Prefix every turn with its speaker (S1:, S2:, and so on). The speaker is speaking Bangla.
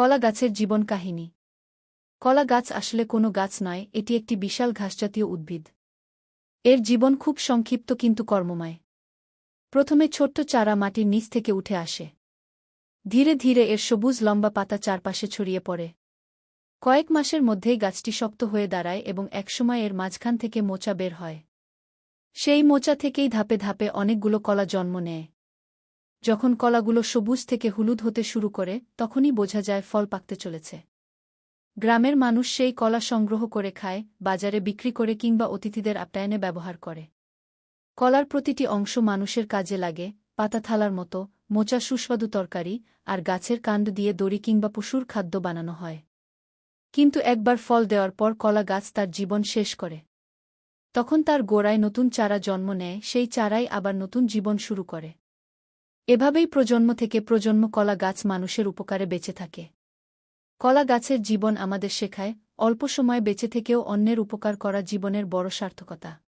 S1: কলা গাছের জীবন কাহিনী কলা গাছ আসলে কোনো গাছ নয়, এটি একটি বিশাল ঘাসজাতীয় উদ্ভিদ। এর জীবন খুব সংক্ষিপ্ত কিন্তু কর্মময়। প্রথমে ছোট্ট চারা মাটির নিচ থেকে উঠে আসে। ধীরে ধীরে এর সবুজ লম্বা পাতা চারপাশে ছড়িয়ে পড়ে। কয়েক মাসের মধ্যেই গাছটি শক্ত হয়ে দাঁড়ায় এবং একসময় এর মাঝখান থেকে মোচা বের হয়। সেই মোচা থেকেই ধাপে ধাপে অনেকগুলো কলা জন্ম নেয়। যখন কলাগুলো সবুজ থেকে হলুদ হতে শুরু করে, তখনই বোঝা যায় ফল পাকতে চলেছে। গ্রামের মানুষ সেই কলা সংগ্রহ করে খায়, বাজারে বিক্রি করে কিংবা অতিথিদের আপ্যায়নে ব্যবহার করে। কলার প্রতিটি অংশ মানুষের কাজে লাগে, পাতা থালার মতো, মোচা সুস্বাদু তরকারি, আর গাছের কাণ্ড দিয়ে দড়ি কিংবা পশুর খাদ্য বানানো হয়। কিন্তু একবার ফল দেওয়ার পর কলা গাছ তার জীবন শেষ করে। তখন তার গোড়ায় নতুন চারা জন্ম নেয়, সেই চারাই আবার নতুন জীবন শুরু করে। এভাবেই প্রজন্ম থেকে প্রজন্ম কলা গাছ মানুষের উপকারে বেঁচে থাকে। কলা গাছের জীবন আমাদের শেখায়, অল্প সময় বেঁচে থেকেও অন্যের উপকার করা জীবনের বড় সার্থকতা।